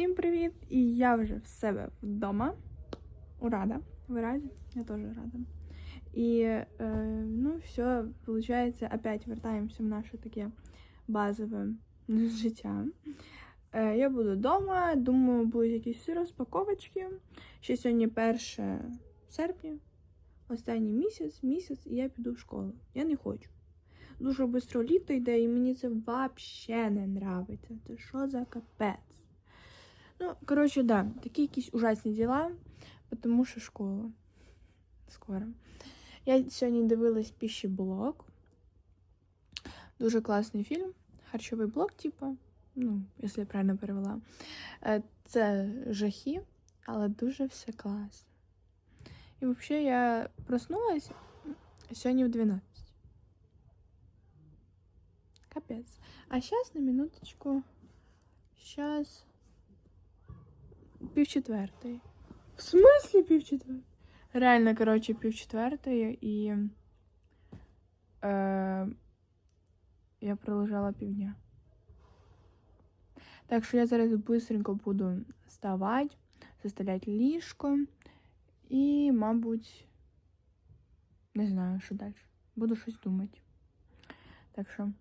Всім привіт! І я вже в себе вдома. Рада. Ви раді? Я теж рада. І е, ну, все, виходить, опять вертаємося в наше таке базове життя. Е, я буду вдома, думаю, будуть якісь розпаковочки. Ще сьогодні 1 серпня, останній місяць, місяць, і я піду в школу. Я не хочу. Дуже швидко літо йде, і мені це взагалі не нравиться. Це що за капець? Ну, коротше, да, такі якісь ужасні діла, тому що школа. Скоро. Я сьогодні дивилась піщеблок. Дуже класний фільм. Харчовий блок, типу. Ну, якщо я правильно перевела. Е, Це жахи, але дуже все класно. І взагалі я проснулась сьогодні в 12. Капець. А зараз на минуточку. Сейчас пів четвертої. В смислі пів четвертої? Реально, коротше, пів четвертої і. Е, я пролежала півдня. Так що я зараз быстренько буду вставати, заставляти ліжко і, мабуть, не знаю, що далі. Буду щось думати. Так що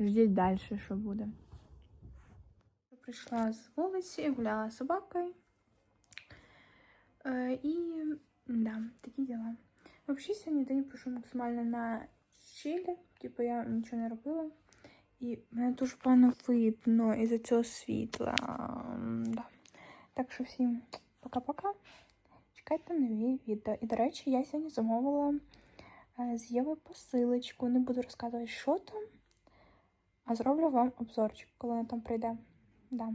ждіть далі, що буде. Прийшла з вулиці, гуляла з собакою. Е, і да, такі діла. Взагалі сьогодні день пройшов максимально на чилі. Типу я нічого не робила. І мене дуже погано видно із-за цього світла. Да. Так що всім пока-пока. Чекайте нові відео. І, до речі, я сьогодні замовила е, з Єви посилочку. Не буду розказувати, що там. А зроблю вам обзорчик, коли вона там прийде. Да.